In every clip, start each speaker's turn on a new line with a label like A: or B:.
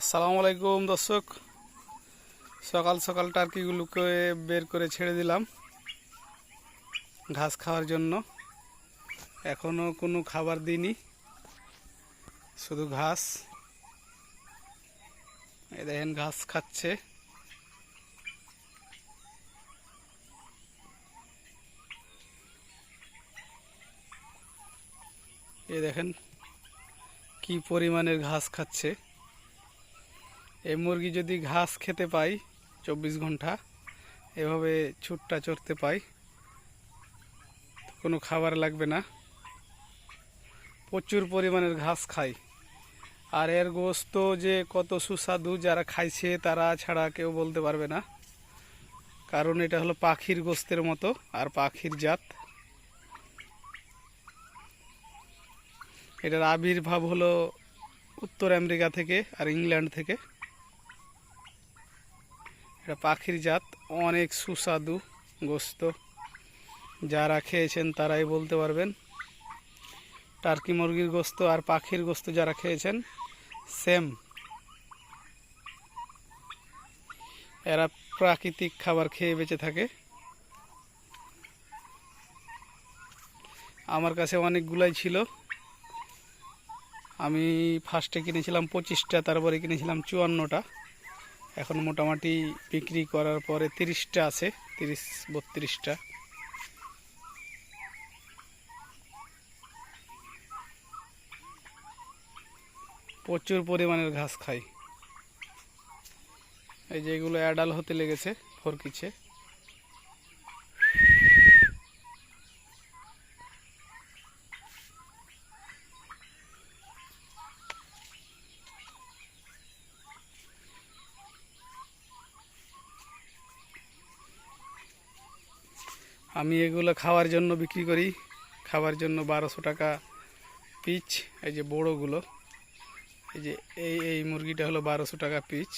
A: আসসালামু আলাইকুম, দর্শক। সকাল সকাল টার্কিগুলোকে বের করে ছেড়ে দিলাম ঘাস খাওয়ার জন্য। এখনও কোনো খাবার দিইনি, শুধু ঘাস। এই দেখেন ঘাস খাচ্ছে। এ দেখেন কি পরিমাণের ঘাস খাচ্ছে। এই মুরগি যদি ঘাস খেতে পাই চব্বিশ ঘণ্টা, এভাবে ছুটটা চড়তে পাই, কোনো খাবার লাগবে না। প্রচুর পরিমাণের ঘাস খায় আর এর গোস্ত যে কত সুস্বাদু যারা খাইছে তারা ছাড়া কেউ বলতে পারবে না। কারণ এটা হলো পাখির গোস্তের মতো আর পাখির জাত। এটার আবির্ভাব হলো উত্তর আমেরিকা থেকে আর ইংল্যান্ড থেকে। এটা পাখির জাত, অনেক সুস্বাদু গোস্ত। যারা খেয়েছেন তারাই বলতে পারবেন, টার্কি মুরগির গোস্ত আর পাখির গোস্ত যারা খেয়েছেন, সেম। এরা প্রাকৃতিক খাবার খেয়ে বেঁচে থাকে। আমার কাছে অনেকগুলাই ছিল। আমি ফার্স্টে কিনেছিলাম পঁচিশটা, তারপরে কিনেছিলাম চুয়ান্নটা। এখন মোটামুটি বিক্রি করার পরে তিরিশটা আছে, তিরিশ, বত্রিশটা। প্রচুর পরিমাণের ঘাস খাই। এই যেগুলো অ্যাডাল হতে লেগেছে, ফরকিছে। আমি এগুলো খাওয়ার জন্য বিক্রি করি। খাওয়ার জন্য বারোশো টাকা পিচ, এই যে বড়োগুলো। এই যে এই এই মুরগিটা হলো বারোশো টাকা পিচ।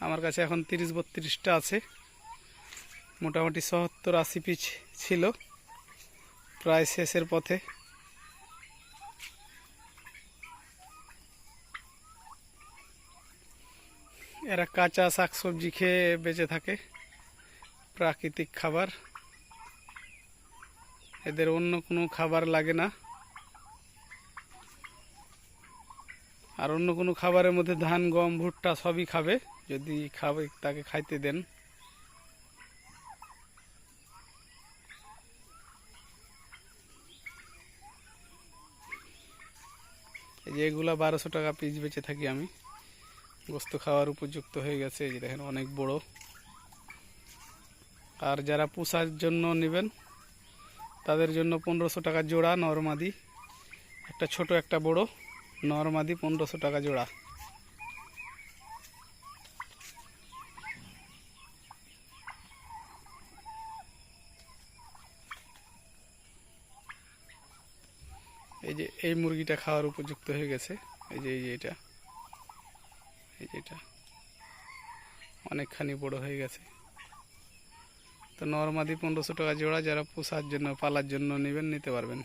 A: আমার কাছে এখন তিরিশ বত্রিশটা আছে। মোটামুটি সত্তর আশি পিচ ছিল। প্রায় শেষের পথে। এরা কাঁচা শাকসবজি খেয়ে বেঁচে থাকে। প্রাকৃতিক খাবার। এদের অন্য কোনো খাবার লাগে না। আর অন্য কোনো খাবারের মধ্যে ধান, গম, ভুট্টা সবই খাবে। যদি খাবে, তাকে খাইতে দেন। এই যে এগুলা বারোশো টাকা পিস বেচে থাকি আমি। গোস্ত খাওয়ার উপযুক্ত হয়ে গেছে, এই যে দেখেন অনেক বড়। আর যারা পোষার জন্য নেবেন, তাদের জন্য পনেরোশো টাকা জোড়া নরমাদি। একটা ছোট, একটা বড়, নরমাদি পনেরোশো টাকা জোড়া। এই যে এই মুরগিটা খাওয়ার উপযুক্ত হয়ে গেছে। এই যে এই যে এটা। এই যেটা অনেকখানি বড় হয়ে গেছে। তো নর্মাদি পনেরোশো টাকা জোড়া, যারা পোষার জন্য, পালার জন্য নেবেন, নিতে পারবেন।